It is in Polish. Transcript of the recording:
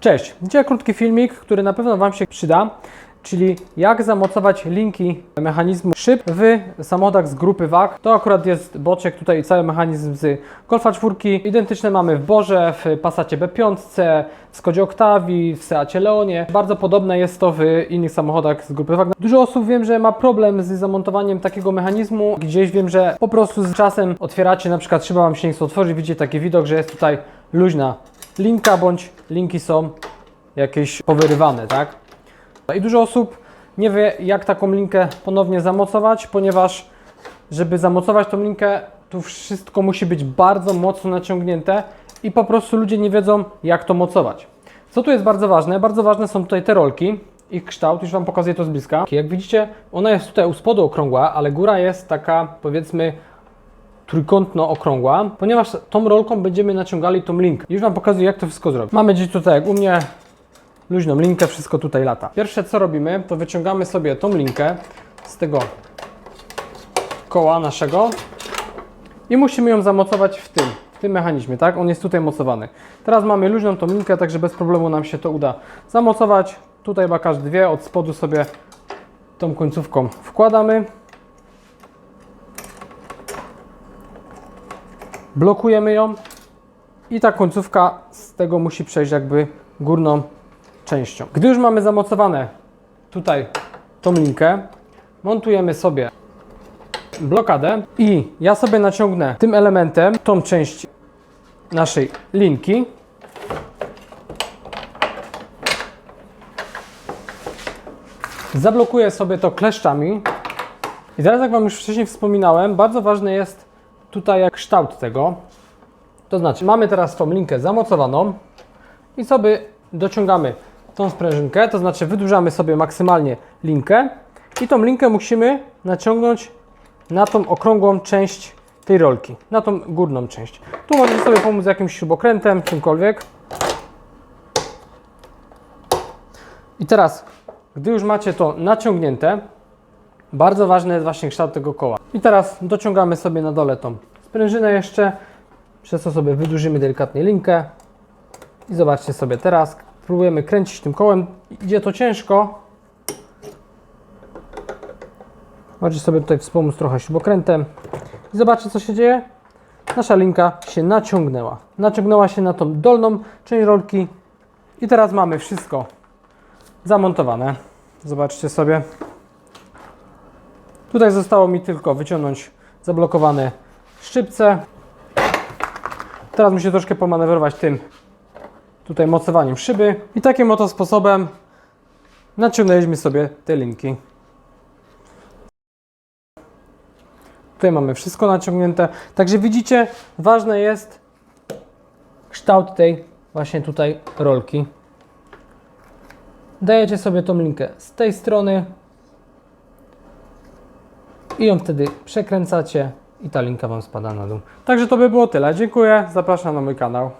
Cześć, dzisiaj krótki filmik, który na pewno Wam się przyda, czyli jak zamocować linki mechanizmu szyb w samochodach z grupy WAG. To akurat jest boczek, tutaj cały mechanizm z Golfa 4. Identyczne mamy w Borze, w Passacie B5, w Skodzie Octavii, w Seacie Leonie. Bardzo podobne jest to w innych samochodach z grupy WAG. Dużo osób wiem, że ma problem z zamontowaniem takiego mechanizmu. Gdzieś wiem, że po prostu z czasem otwieracie, na przykład szyba Wam się nie chce otworzyć, widzicie taki widok, że jest tutaj luźna linka, bądź linki są jakieś powyrywane, tak? I dużo osób nie wie, jak taką linkę ponownie zamocować, ponieważ żeby zamocować tą linkę, tu wszystko musi być bardzo mocno naciągnięte i po prostu ludzie nie wiedzą, jak to mocować. Co tu jest bardzo ważne? Bardzo ważne są tutaj te rolki. Ich kształt, już Wam pokazuję to z bliska. Jak widzicie, ona jest tutaj u spodu okrągła, ale góra jest taka, powiedzmy, trójkątno okrągła, ponieważ tą rolką będziemy naciągali tą linkę. Już Wam pokazuję, jak to wszystko zrobić. Mamy gdzieś tutaj, jak u mnie, luźną linkę, wszystko tutaj lata. Pierwsze co robimy, to wyciągamy sobie tą linkę z tego koła naszego i musimy ją zamocować w tym, w tym mechanizmie, tak? On jest tutaj mocowany. Teraz mamy luźną tą linkę, także bez problemu nam się to uda zamocować. Tutaj bakaż dwie, od spodu sobie tą końcówką wkładamy. blokujemy ją i ta końcówka z tego musi przejść jakby górną częścią. Gdy już mamy zamocowane tutaj tą linkę, montujemy sobie blokadę i ja sobie naciągnę tym elementem tą część naszej linki. Zablokuję sobie to kleszczami. I teraz, jak Wam już wcześniej wspominałem, bardzo ważny jest tutaj kształt tego. To znaczy, mamy teraz tą linkę zamocowaną i sobie dociągamy tą sprężynkę, to znaczy wydłużamy sobie maksymalnie linkę i tą linkę musimy naciągnąć na tą okrągłą część tej rolki, na tą górną część. Tu możecie sobie pomóc jakimś śrubokrętem, czymkolwiek. I teraz, gdy już macie to naciągnięte, bardzo ważny jest właśnie kształt tego koła. I teraz dociągamy sobie na dole tą sprężynę jeszcze, przez co sobie wydłużymy delikatnie linkę. I zobaczcie sobie teraz, próbujemy kręcić tym kołem. Idzie to ciężko. Możecie sobie tutaj wspomóc trochę śrubokrętem. I zobaczcie co się dzieje. Nasza linka się naciągnęła. Naciągnęła się na tą dolną część rolki. I teraz mamy wszystko zamontowane. Zobaczcie sobie. Tutaj zostało mi tylko wyciągnąć zablokowane szczypce. Teraz muszę troszkę pomanewrować tym tutaj mocowaniem szyby. I takim oto sposobem naciągnęliśmy sobie te linki. Tutaj mamy wszystko naciągnięte. Także widzicie, ważne jest kształt tej właśnie tutaj rolki. Dajecie sobie tą linkę z tej strony i ją wtedy przekręcacie i ta linka Wam spada na dół. Także to by było tyle. Dziękuję, zapraszam na mój kanał.